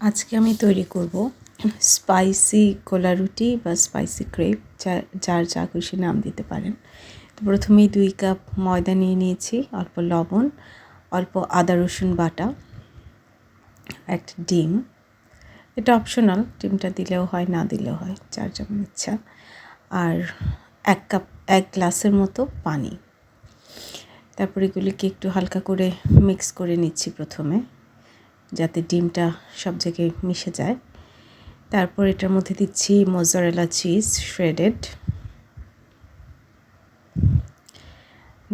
আজকে আমি তৈরি করব স্পাইসি কোলা রুটি বা স্পাইসি ক্রেপ যার যা খুশি নাম দিতে পারেন। তো প্রথমেই দুই কাপ ময়দা নিয়ে নিয়েছি, অল্প লবণ, অল্প আদা, রসুন বাটা, একটা ডিম। এটা অপশনাল ডিমটা দিলেও হয়, না দিলেও হয়, যার যেমন ইচ্ছা। আর এক কাপ, এক গ্লাসের মতো পানি। তারপর এগুলিকে একটু হালকা করে মিক্স করে নিচ্ছি প্রথমে। যাতে ডিমটা সব জায়গায় মিশে যায়। তারপর এটার মধ্যে দিচ্ছি মোজারেলা চিজ শ্রেডেড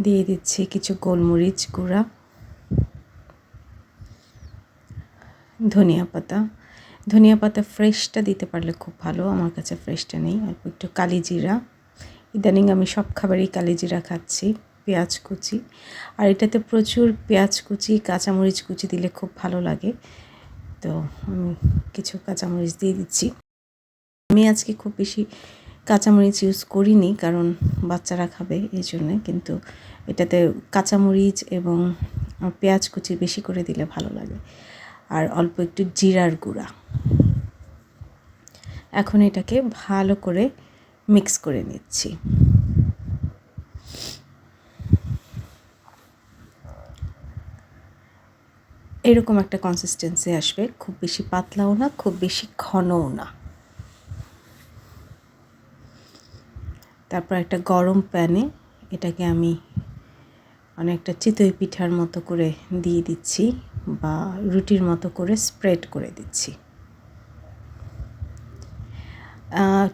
দিয়ে দিচ্ছি কিছু গোলমরিচ গুঁড়া। ধনিয়া পাতা। ধনিয়া পাতা ফ্রেশটা দিতে পারলে খুব ভালো, আমার কাছে ফ্রেশটা নেই। অল্প একটু কালি জিরা ইদানিং আমি সব খাবারই কালি জিরা খাচ্ছি। পেঁয়াজ কুচি। আর এটাতে প্রচুর পেঁয়াজ কুচি, কাঁচামরিচ কুচি দিলে খুব ভালো লাগে। তো আমি কিছু কাঁচামরিচ দিয়ে দিচ্ছি। আমি আজকে খুব বেশি কাঁচামরিচ ইউজ করিনি, কারণ বাচ্চারা খাবে এই জন্যে কিন্তু এটাতে কাঁচামরিচ এবং পেঁয়াজ কুচি বেশি করে দিলে ভালো লাগে। আর অল্প একটু জিরার গুঁড়া। এখন এটাকে ভালো করে মিক্স করে নিচ্ছি। এরকম একটা কনসিস্টেন্সি আসবে। খুব বেশি পাতলাও না, খুব বেশি ঘনও না। তারপর একটা গরম প্যানে এটাকে আমি অনেকটা চিতই পিঠার মতো করে দিয়ে দিচ্ছি বা রুটির মতো করে স্প্রেড করে দিচ্ছি।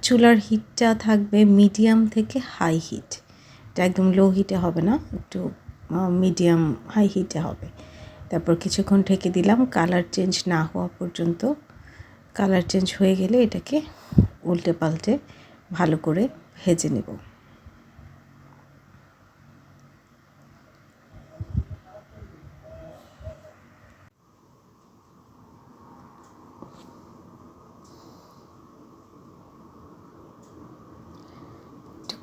চুলার হিটটা থাকবে মিডিয়াম থেকে হাই হিট এটা একদম লো হিটে হবে না, একটু মিডিয়াম হাই হিটে হবে। তারপর কিছুক্ষণ ঢেকে দিলাম। কালার চেঞ্জ না হওয়া পর্যন্ত। কালার চেঞ্জ হয়ে গেলে এটাকে উল্টে পাল্টে ভালো করে ভেজে নেব।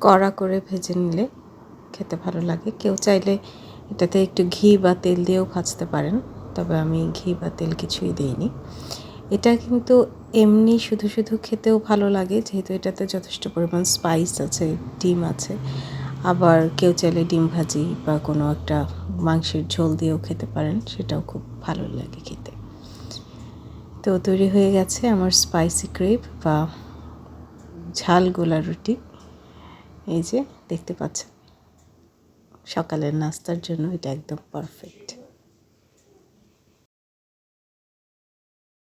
কড়া করে ভেজে নিলে খেতে ভালো লাগে। কেউ চাইলে এটাতে একটু ঘি বা তেল দিয়েও ভাজতে পারেন, তবে আমি ঘি বা তেল কিছুই দিইনি। এটা কিন্তু এমনি শুধু শুধু খেতেও ভালো লাগে, যেহেতু এটাতে যথেষ্ট পরিমাণ স্পাইস আছে, ডিম আছে। আবার কেউ চাইলে ডিম ভাজি বা কোনো একটা মাংসের ঝোল দিয়েও খেতে পারেন, সেটাও খুব ভালো লাগে খেতে। তো তৈরি হয়ে গেছে আমার স্পাইসি ক্রেপ বা ঝাল গোলা রুটি। এই যে, দেখতে পাচ্ছেন। সকালের নাস্তার জন্য এটা একদম পারফেক্ট